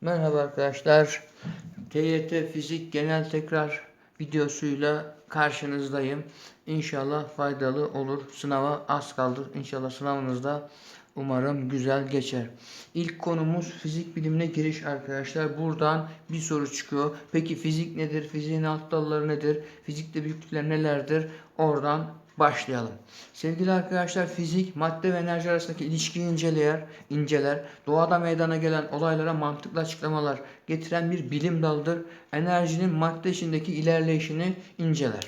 Merhaba arkadaşlar. TYT Fizik Genel Tekrar videosuyla karşınızdayım. İnşallah faydalı olur. Sınava az kaldı. İnşallah sınavınızda umarım güzel geçer. İlk konumuz fizik bilimine giriş arkadaşlar. Buradan bir soru çıkıyor. Peki fizik nedir? Fiziğin alt dalları nedir? Fizikte büyüklükler nelerdir? Oradan başlayalım. Sevgili arkadaşlar fizik madde ve enerji arasındaki ilişkiyi inceleyer, inceler. Doğada meydana gelen olaylara mantıklı açıklamalar getiren bir bilim dalıdır. Enerjinin madde içindeki ilerleyişini inceler.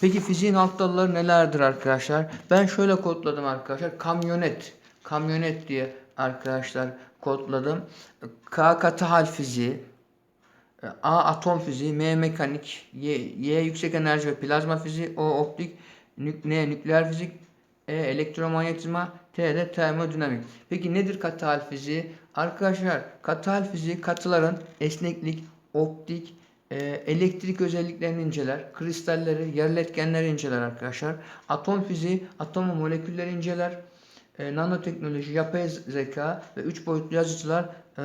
Peki fiziğin alt dalları nelerdir arkadaşlar? Ben şöyle kodladım arkadaşlar. Kamyonet. Kamyonet diye arkadaşlar kodladım. K katı hal fiziği, A atom fiziği, M mekanik, Y, Y yüksek enerji ve plazma fiziği, O optik, nük, N nükleer fizik, E elektromanyetizma, T de termodinamik. Peki nedir katı hal fiziği? Arkadaşlar katı hal fiziği katıların esneklik, optik, e, elektrik özelliklerini inceler. Kristalleri, yerli etkenleri inceler arkadaşlar. Atom fiziği, atom ve molekülleri inceler. E, nanoteknoloji, yapay zeka ve üç boyutlu yazıcılar e,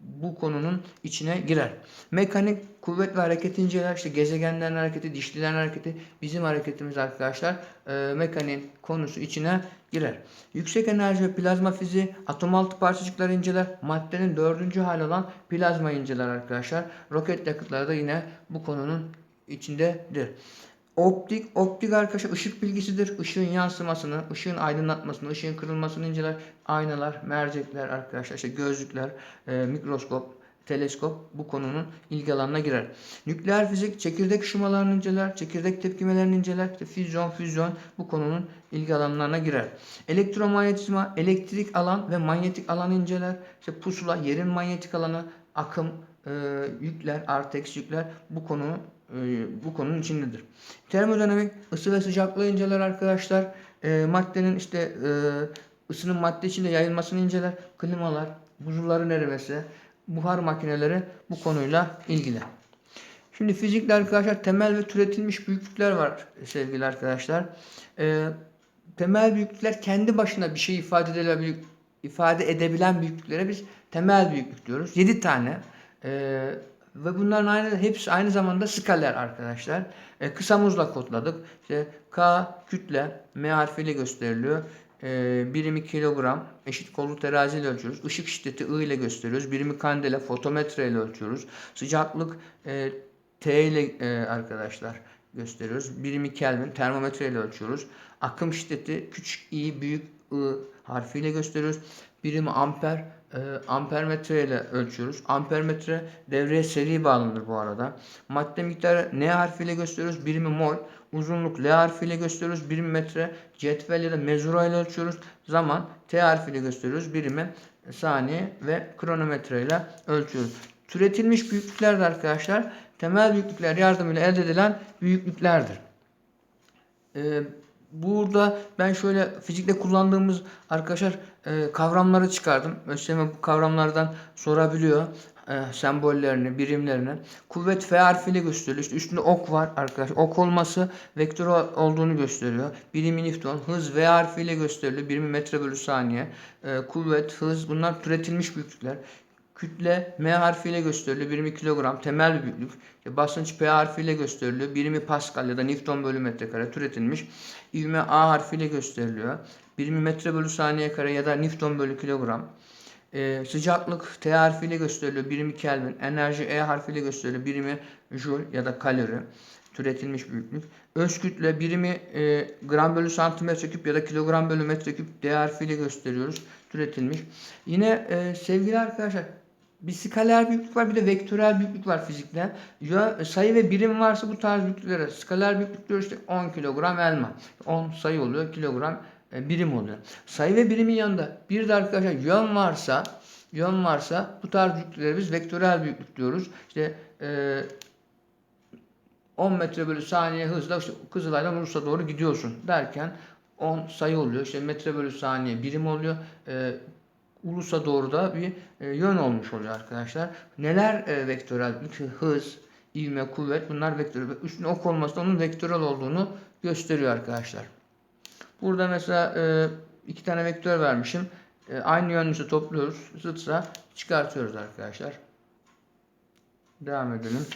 bu konunun içine girer. Mekanik kuvvet ve hareket inceler. İşte gezegenlerin hareketi, dişlilerin hareketi, bizim hareketimiz arkadaşlar e, mekaniğin konusu içine girer. Yüksek enerji ve plazma fiziği atom altı parçacıkları inceler. Maddenin dördüncü hali olan plazma inceler arkadaşlar. Roket yakıtları da yine bu konunun içindedir. Optik, optik arkadaşlar ışık bilgisidir. Işığın yansımasını, ışığın aydınlatmasını, ışığın kırılmasını inceler. Aynalar, mercekler arkadaşlar, işte gözlükler, e, mikroskop, teleskop bu konunun ilgi alanına girer. Nükleer fizik çekirdek ışımalarını inceler, çekirdek tepkimelerini inceler. İşte füzyon, füzyon bu konunun ilgi alanlarına girer. Elektromanyetizma elektrik alan ve manyetik alanı inceler. İşte pusula, yerin manyetik alanı, akım, e, yükler, artı eksi yükler bu konu e, bu konunun içindedir. Termodinamik ısı ve sıcaklığı inceler arkadaşlar. E, maddenin işte e, ısının madde içinde yayılmasını inceler. Klimalar, buzulların erimesi, buhar makineleri bu konuyla ilgili. Şimdi fizikle arkadaşlar temel ve türetilmiş büyüklükler var sevgili arkadaşlar. E, temel büyüklükler kendi başına bir şey ifade edebilen, ifade edebilen büyüklüklere biz temel büyüklük diyoruz. 7 tane. E, ve bunların aynı hepsi aynı zamanda skaler arkadaşlar. E, kısa muzla kodladık. İşte K kütle M harfiyle gösteriliyor. E, birimi kilogram eşit kollu teraziyle ölçüyoruz. Işık şiddeti I ile gösteriyoruz. Birimi kandela fotometre ile ölçüyoruz. Sıcaklık e, T ile e, arkadaşlar gösteriyoruz. Birimi Kelvin termometre ile ölçüyoruz. Akım şiddeti küçük i büyük I harfiyle gösteriyoruz. Birimi amper e, ampermetre ile ölçüyoruz. Ampermetre devreye seri bağlanır bu arada. Madde miktarı N harfiyle gösteriyoruz. Birimi mol. Uzunluk L harfiyle gösteriyoruz. Birimi metre. Cetvel ya da mezura ile ölçüyoruz. Zaman T harfiyle gösteriyoruz. Birimi saniye ve kronometre ile ölçüyoruz. Türetilmiş büyüklükler de arkadaşlar temel büyüklükler yardımıyla elde edilen büyüklüklerdir. Ee, burada ben şöyle fizikte kullandığımız arkadaşlar e, kavramları çıkardım. ÖSYM bu kavramlardan sorabiliyor. E, sembollerini, birimlerini. Kuvvet F harfiyle gösteriyor. İşte üstünde ok var arkadaşlar. Ok olması vektör olduğunu gösteriyor. Birimi Newton. Hız V harfiyle gösteriliyor. Birimi metre bölü saniye. E, kuvvet, hız bunlar türetilmiş büyüklükler. Kütle M harfiyle gösteriliyor. Birimi kilogram. Temel büyüklük. İşte basınç P harfiyle gösteriliyor. Birimi Pascal ya da Newton bölü metrekare türetilmiş. İvme A harfiyle gösteriliyor. Birimi metre bölü saniye kare ya da Newton bölü kilogram. Ee, sıcaklık T harfiyle gösteriliyor. Birimi Kelvin. Enerji E harfiyle gösteriliyor. Birimi Joule ya da kalori. Türetilmiş büyüklük. Öz kütle birimi e, gram bölü santimetre küp ya da kilogram bölü metreküp D harfiyle gösteriyoruz. Türetilmiş. Yine e, sevgili arkadaşlar bir skaler büyüklük var bir de vektörel büyüklük var fizikte. Ya, sayı ve birim varsa bu tarz büyüklüklere skaler büyüklük diyoruz işte 10 kilogram elma. 10 sayı oluyor kilogram e, birim oluyor. Sayı ve birimin yanında bir de arkadaşlar yön varsa yön varsa bu tarz büyüklüklere biz vektörel büyüklük diyoruz. İşte e, 10 metre bölü saniye hızla işte Kızılay'dan Ulus'a doğru gidiyorsun derken 10 sayı oluyor. İşte metre bölü saniye birim oluyor. E, Ulus'a doğru da bir e, yön olmuş oluyor arkadaşlar. Neler e, vektörel? Hız, ivme, kuvvet bunlar vektörel. Üstüne ok olması onun vektörel olduğunu gösteriyor arkadaşlar. Burada mesela e, iki tane vektör vermişim. E, aynı yönlüsü topluyoruz. Zıtsa çıkartıyoruz arkadaşlar. Devam edelim.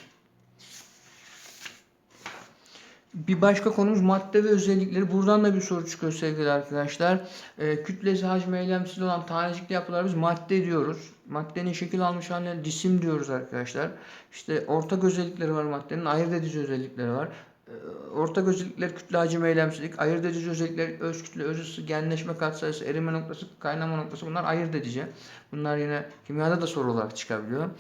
Bir başka konumuz madde ve özellikleri. Buradan da bir soru çıkıyor sevgili arkadaşlar. E, kütlesi hacmi eylemsiz olan tanecikli yapılara biz madde diyoruz. Maddenin şekil almış haline cisim diyoruz arkadaşlar. İşte ortak özellikleri var maddenin, ayırt edici özellikleri var. E, ortak özellikler kütle hacim eylemsizlik, ayırt edici özellikler öz kütle, öz ısı, genleşme katsayısı, erime noktası, kaynama noktası bunlar ayırt edici. Bunlar yine kimyada da soru olarak çıkabiliyor.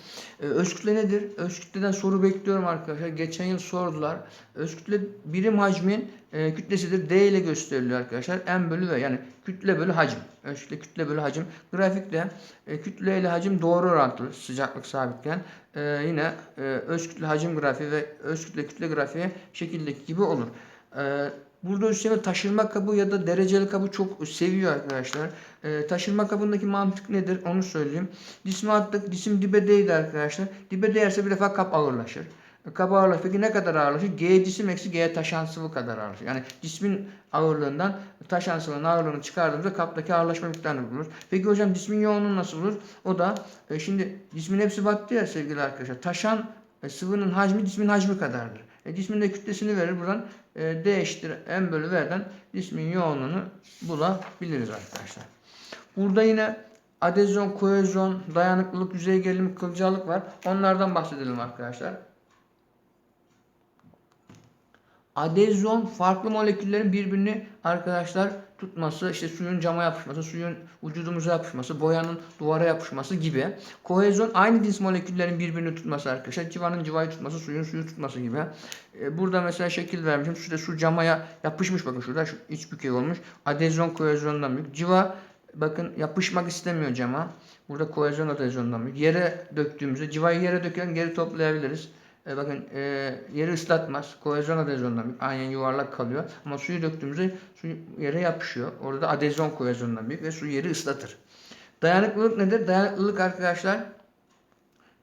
Ee, öz kütle nedir? Öz kütleden soru bekliyorum arkadaşlar. Geçen yıl sordular. Öz kütle birim hacmin e, kütlesidir. D ile gösteriliyor arkadaşlar. M bölü V yani kütle bölü hacim. Öz kütle bölü hacim. Grafikte e, kütle ile hacim doğru orantılı sıcaklık sabitken e, yine e, öz kütle hacim grafiği ve öz kütle kütle grafiği şekildeki gibi olur. E, Burada üstüne taşırma kabı ya da dereceli kabı çok seviyor arkadaşlar. E, taşırma kabındaki mantık nedir onu söyleyeyim. Cismi attık. Cisim dibe değdi arkadaşlar. Dibe değerse bir defa kap ağırlaşır. Kap ağırlaşır. Peki ne kadar ağırlaşır? G cisim eksi G taşan sıvı kadar ağırlaşır. Yani cismin ağırlığından taşan sıvının ağırlığını çıkardığımızda kaptaki ağırlaşma miktarını buluruz. Peki hocam cismin yoğunluğu nasıl olur? O da e, şimdi cismin hepsi battı ya sevgili arkadaşlar. Taşan e, sıvının hacmi cismin hacmi kadardır. E, cismin de kütlesini verir. Buradan e, D eşittir M bölü V'den cismin yoğunluğunu bulabiliriz arkadaşlar. Burada yine adezyon, kohezyon, dayanıklılık, yüzey gerilimi, kılcalık var. Onlardan bahsedelim arkadaşlar. Adezyon farklı moleküllerin birbirini arkadaşlar tutması, işte suyun cama yapışması, suyun vücudumuza yapışması, boyanın duvara yapışması gibi. Kohezyon aynı cins moleküllerin birbirini tutması arkadaşlar. Civanın civayı tutması, suyun suyu tutması gibi. Ee, burada mesela şekil vermişim. Şurada su camaya yapışmış bakın şurada şu iç bükey olmuş. Adezyon kohezyondan büyük. Civa bakın yapışmak istemiyor cama. Burada kohezyon adezyondan büyük. Yere döktüğümüzde civayı yere dökelim geri toplayabiliriz. E, bakın e, yeri ıslatmaz. Kohezyon adezyondan büyük. Aynen yuvarlak kalıyor. Ama suyu döktüğümüzde su yere yapışıyor. Orada adezyon kohezyondan büyük ve su yeri ıslatır. Dayanıklılık nedir? Dayanıklılık arkadaşlar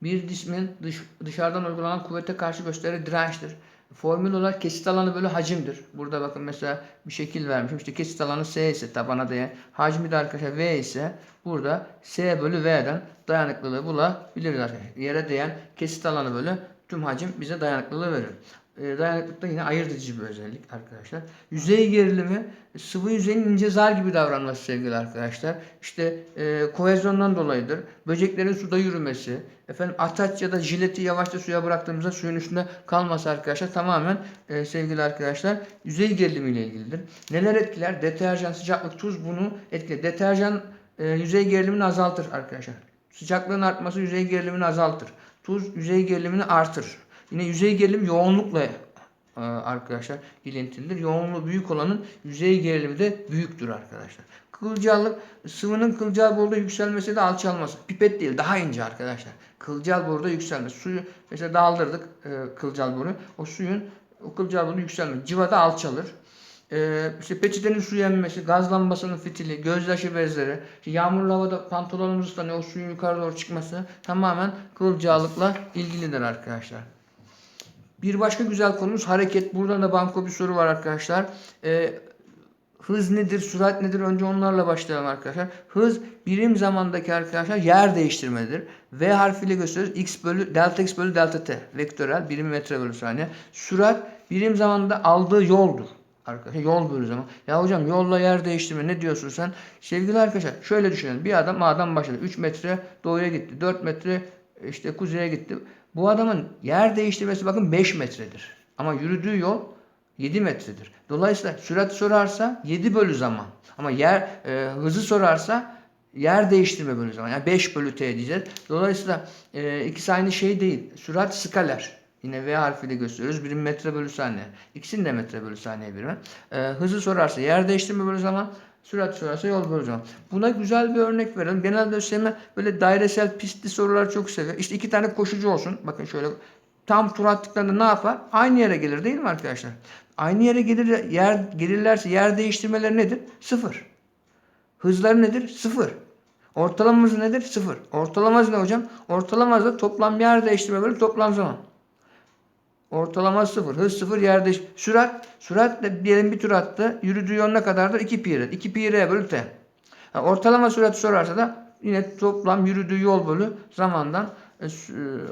bir cismin dış, dışarıdan uygulanan kuvvete karşı gösterdiği dirençtir. Formül olarak kesit alanı bölü hacimdir. Burada bakın mesela bir şekil vermişim. İşte kesit alanı S ise tabana değen. Hacmi de arkadaşlar V ise burada S bölü V'den dayanıklılığı bulabiliriz arkadaşlar. Yere değen kesit alanı bölü tüm hacim bize dayanıklılığı verir. E, dayanıklılık da yine ayırt edici bir özellik arkadaşlar. Yüzey gerilimi sıvı yüzeyin ince zar gibi davranması sevgili arkadaşlar. İşte e, kohezyondan dolayıdır. Böceklerin suda yürümesi, efendim ataç ya da jileti yavaşça suya bıraktığımızda suyun üstünde kalması arkadaşlar tamamen e, sevgili arkadaşlar yüzey gerilimi ile ilgilidir. Neler etkiler? Deterjan, sıcaklık, tuz bunu etkiler. Deterjan e, yüzey gerilimini azaltır arkadaşlar. Sıcaklığın artması yüzey gerilimini azaltır. Tuz yüzey gerilimini artırır. Yine yüzey gerilim yoğunlukla e, arkadaşlar ilintilidir. Yoğunluğu büyük olanın yüzey gerilimi de büyüktür arkadaşlar. Kılcallık sıvının kılcal boruda yükselmesi de alçalması. Pipet değil daha ince arkadaşlar. Kılcal boruda yükselmesi. Suyu mesela daldırdık e, kılcal boru. O suyun o kılcal boru yükselmesi. Civada alçalır. Ee, işte peçetenin suya emmesi, gaz lambasının fitili, gözyaşı bezleri, işte yağmurlu havada pantolonumuz ıslanıyor, o suyun yukarı doğru çıkması tamamen kılcallıkla ilgilidir arkadaşlar. Bir başka güzel konumuz hareket. Buradan da banko bir soru var arkadaşlar. Ee, hız nedir, sürat nedir? Önce onlarla başlayalım arkadaşlar. Hız birim zamandaki arkadaşlar yer değiştirmedir. V harfiyle gösterir. X bölü delta x bölü delta t. Vektörel birim metre bölü saniye. Sürat birim zamanda aldığı yoldur. Arkadaşlar yol bölü zaman. Ya hocam yolla yer değiştirme ne diyorsun sen? Sevgili arkadaşlar şöyle düşünelim. Bir adam adam başladı. 3 metre doğuya gitti. 4 metre işte kuzeye gitti. Bu adamın yer değiştirmesi bakın 5 metredir. Ama yürüdüğü yol 7 metredir. Dolayısıyla sürat sorarsa 7 bölü zaman. Ama yer e, hızı sorarsa yer değiştirme bölü zaman. Yani 5 bölü t diyeceğiz. Dolayısıyla e, ikisi aynı şey değil. Sürat skaler. Yine V harfiyle gösteriyoruz. Birim metre bölü saniye. İkisinin de metre bölü saniye birimi. E, hızı sorarsa yer değiştirme bölü zaman. Sürat sorarsa yol bölü zaman. Buna güzel bir örnek verelim. Genelde ÖSYM böyle dairesel pistli sorular çok seviyor. İşte iki tane koşucu olsun. Bakın şöyle tam tur attıklarında ne yapar? Aynı yere gelir değil mi arkadaşlar? Aynı yere gelir, yer gelirlerse yer değiştirmeleri nedir? Sıfır. Hızları nedir? Sıfır. Ortalaması nedir? Sıfır. Ortalaması ne hocam? Ortalaması da toplam yer değiştirme bölü toplam zaman. Ortalama sıfır. Hız sıfır yer değiş. Sürat. Sürat diyelim bir tur attı. Yürüdüğü yol ne kadardır? 2 pi r. 2 pi r. Ha, ortalama sürati sorarsa da yine toplam yürüdüğü yol bölü zamandan e, e,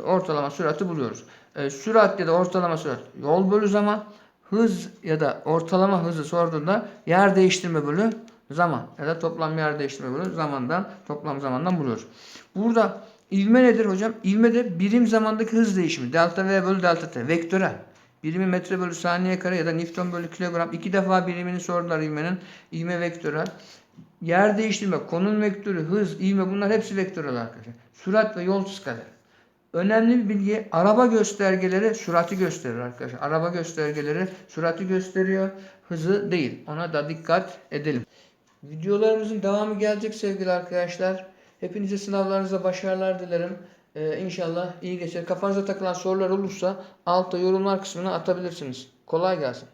ortalama sürati buluyoruz. E, sürat ya da ortalama sürat yol bölü zaman, hız ya da ortalama hızı sorduğunda yer değiştirme bölü zaman ya da toplam yer değiştirme bölü zamandan toplam zamandan buluyoruz. Burada ivme nedir hocam? İvme de birim zamandaki hız değişimi. Delta V bölü delta T. Vektörel. Birimi metre bölü saniye kare ya da Newton bölü kilogram. iki defa birimini sordular ivmenin. İvme vektörel. Yer değiştirme, konum vektörü, hız, ivme bunlar hepsi vektörel arkadaşlar. Sürat ve yol skaleri. Önemli bir bilgi araba göstergeleri sürati gösterir arkadaşlar. Araba göstergeleri sürati gösteriyor, hızı değil. Ona da dikkat edelim. Videolarımızın devamı gelecek sevgili arkadaşlar. Hepinize sınavlarınızda başarılar dilerim. Ee, inşallah iyi geçer. Kafanıza takılan sorular olursa altta yorumlar kısmına atabilirsiniz. Kolay gelsin.